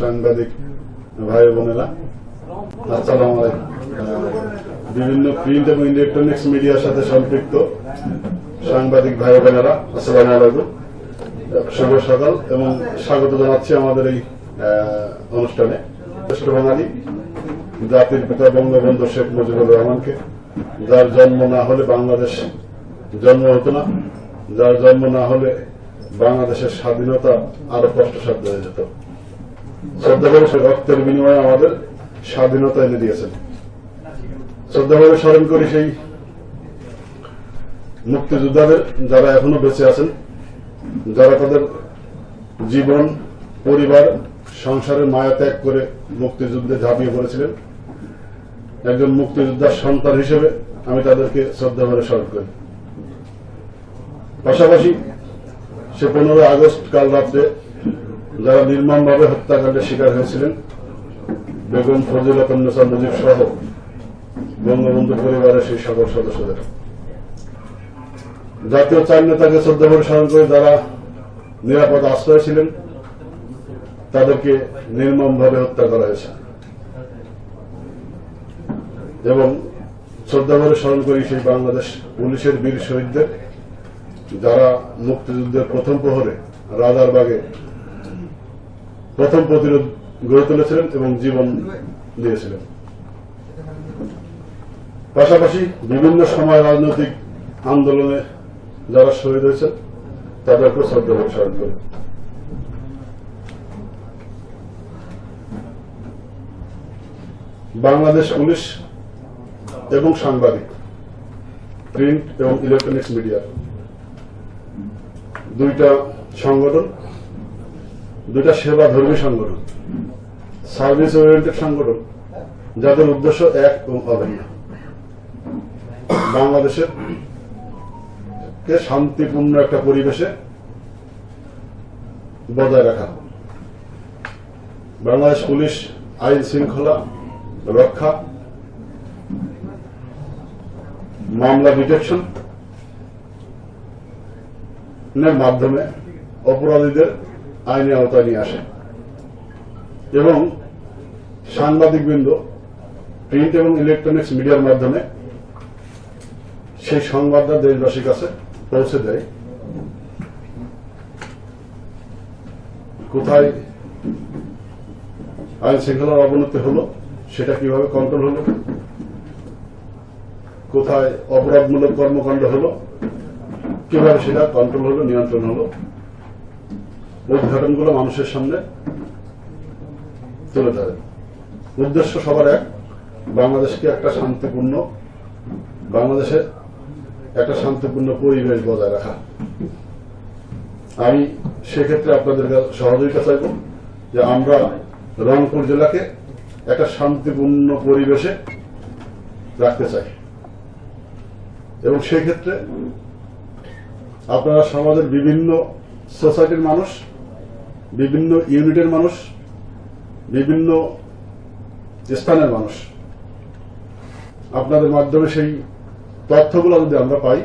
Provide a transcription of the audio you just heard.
সাংবাদিক ভাই বোনেরা, আসসালাম বিভিন্ন প্রিন্ট এবং ইলেকট্রনিক্স মিডিয়ার সাথে সম্পৃক্ত সাংবাদিক ভাই বোনেরা, আসসালাম আলাইকুম। শুভ সকাল এবং স্বাগত জানাচ্ছি আমাদের এই অনুষ্ঠানে। শ্রেষ্ঠ বাঙালি, জাতির পিতা বঙ্গবন্ধু শেখ মুজিবুর রহমানকে, যার জন্ম না হলে বাংলাদেশ জন্ম হতো না, যার জন্ম না হলে বাংলাদেশের স্বাধীনতা আরও কষ্টসাধ্য হয়ে যেত। শ্রদ্ধা করে সে রক্তের বিনিময়ে আমাদের স্বাধীনতা এনে দিয়েছেন। শ্রদ্ধা করে স্মরণ করি সেই মুক্তিযোদ্ধাদের যারা এখনও বেঁচে আছেন, যারা তাদের জীবন, পরিবার, সংসারের মায়া ত্যাগ করে মুক্তিযুদ্ধে ঝাঁপিয়ে পড়েছিলেন। একজন মুক্তিযোদ্ধার সন্তান হিসেবে আমি তাদেরকে শ্রদ্ধা স্মরণ করি। পাশাপাশি সে পনেরো আগস্ট কাল রাত্রে যারা নির্মমভাবে হত্যাকাণ্ডের শিকার হয়েছিলেন, বেগম ফজিলতন্নেসা মুজিব সহ বঙ্গবন্ধু পরিবারের সেই সকল সদস্যদের। জাতীয় চার নেতাকে শ্রদ্ধা করে স্মরণ করে যারা নিরাপদ আশ্রয় ছিলেন, তাদেরকে নির্মমভাবে হত্যা করা হয়েছে। এবং শ্রদ্ধা করে স্মরণ করি সেই বাংলাদেশ পুলিশের বীর শহীদদের, যারা মুক্তিযুদ্ধের প্রথম প্রহরে রাজারবাগে প্রথম প্রতিরোধ গড়ে তুলেছিলেন এবং জীবন দিয়েছিলেন। পাশাপাশি বিভিন্ন সময় রাজনৈতিক আন্দোলনে যারা শহীদ হয়েছেন, তাদেরকেও শ্রদ্ধা স্মরণ করি বাংলাদেশ পুলিশ এবং সাংবাদিক, প্রিন্ট এবং ইলেকট্রনিক্স মিডিয়া, দুইটা সংগঠন দুইটা সেবা ধর্মী সংগঠন সার্ভিস ওরিয়েন্টেড সংগঠন, যাদের উদ্দেশ্য এক এবং অভিন্ন বাংলাদেশের শান্তিপূর্ণ একটা পরিবেশে বজায় রাখা বাংলাদেশ পুলিশ আইন শৃঙ্খলা রক্ষা, মামলা ডিটেকশন এর মাধ্যমে অপরাধীদের আইনে আওতায় নিয়ে আসে। এবং সাংবাদিকবৃন্দ, প্রিন্ট এবং ইলেকট্রনিক্স মিডিয়ার মাধ্যমে সেই সংবাদটা দেশবাসীর কাছে পৌঁছে দেয়। কোথায় আইন শৃঙ্খলার অবনতি হলো, সেটা কীভাবে কন্ট্রোল হলো? কোথায় অপরাধমূলক কর্মকাণ্ড হলো, কীভাবে সেটা কন্ট্রোল হলো, নিয়ন্ত্রণ হলো? উদ্ঘাটনগুলো মানুষের সামনে তুলে ধরে। উদ্দেশ্য সবার এক, বাংলাদেশকে একটা শান্তিপূর্ণ বাংলাদেশের একটা শান্তিপূর্ণ পরিবেশ বজায় রাখা। আমি সেক্ষেত্রে আপনাদের সহযোগিতা চাইব যে আমরা রংপুর জেলাকে একটা শান্তিপূর্ণ পরিবেশে রাখতে চাই। এবং সেক্ষেত্রে আপনারা সমাজের বিভিন্ন সোসাইটির মানুষ বিভিন্ন ইউনিটের মানুষ বিভিন্ন স্থানের মানুষ। আপনাদের মাধ্যমে সেই তথ্যগুলো যদি আমরা পাই